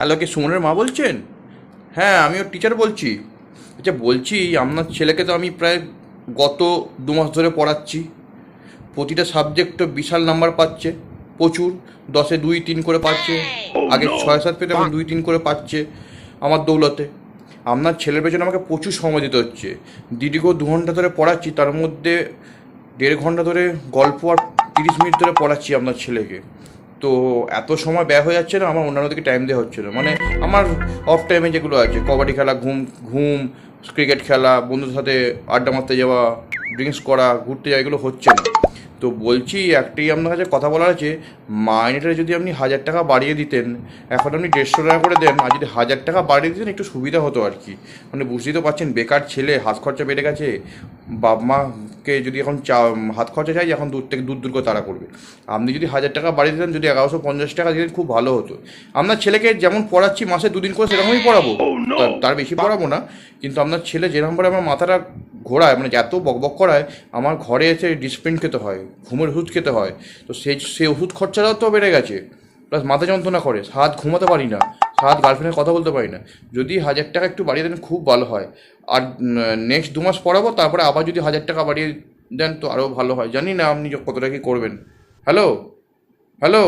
Hello কি সুমনের মা বলছেন? হ্যাঁ আমি ওর টিচার বলছি। আচ্ছা বলছি আপনার ছেলেকে তো আমি প্রায় গত দু মাস ধরে পড়াচ্ছি। প্রতিটা সাবজেক্ট তো বিশাল নাম্বার পাচ্ছে প্রচুর। দশে দুই তিন করে পাচ্ছে আগে ছয় সাত পেতে দুই তিন করে পাচ্ছে আমার দৌলতে। আপনার ছেলের পেছনে আমাকে প্রচুর সময় দিতে হচ্ছে। দীর্ঘ দু ঘণ্টা ধরে পড়াচ্ছি তার মধ্যে দেড় ঘণ্টা ধরে গল্প আর তিরিশ মিনিট ধরে পড়াচ্ছি আপনার ছেলেকে। তো এত সময় ব্যয় হয়ে যাচ্ছে না, আমার অন্যান্য দিকে টাইম দেওয়া হচ্ছে না। মানে আমার অফ টাইমে যেগুলো আছে, কবাডি খেলা, ঘুম ঘুম ক্রিকেট খেলা, বন্ধুদের সাথে আড্ডা মারতে যাওয়া ড্রিঙ্কস করা, ঘুরতে যাওয়া, এগুলো হচ্ছে না। তো বলছি, একটাই আপনার কাছে কথা বলার আছে মাইনেটা যদি আপনি হাজার টাকা বাড়িয়ে দিতেন, এখন আপনি দেড়শো টাকা করে দেন, আর যদি হাজার টাকা বাড়িয়ে দিতেন, একটু সুবিধা হতো আর কি। মানে বুঝতেই তো পারছেন, বেকার ছেলে, হাত খরচা বেড়ে গেছে, বাপ মাকে যদি এখন চা হাত খরচা চাই এখন দূর থেকে দূর দূর করে তারা করবে। আপনি যদি হাজার টাকা বাড়িয়ে দিতেন যদি এগারোশো পঞ্চাশ টাকা দিতেন খুব ভালো হতো। আপনার ছেলেকে যেমন পড়াচ্ছি মাসে দুদিন করে সেরকমই পড়াবো। তার- তার বেশি পড়াবো না। কিন্তু আপনার ছেলে যেরকমভাবে আমার মাথাটা ঘোরায় মানে এত বকবক করায় আমার ঘরে এসে ডিসপ্লিন খেতে হয় ঘুমের ওষুধ খেতে হয় তো সেই সেই ওষুধ খরচাটাও তো বেড়ে গেছে। প্লাস মাথা যন্ত্রণা করে হাত ঘুমাতে পারি না। সাত গার্লফ্রেন্ডের কথা বলতে পারি না। যদি হাজার টাকা একটু বাড়িয়ে দেন, খুব ভালো হয়। আর নেক্সট দু মাস পড়াবো, তারপরে আবার যদি হাজার টাকা বাড়িয়ে দেন, তো আরও ভালো হয়। জানি না আপনি কতটা কি করবেন। Hello hello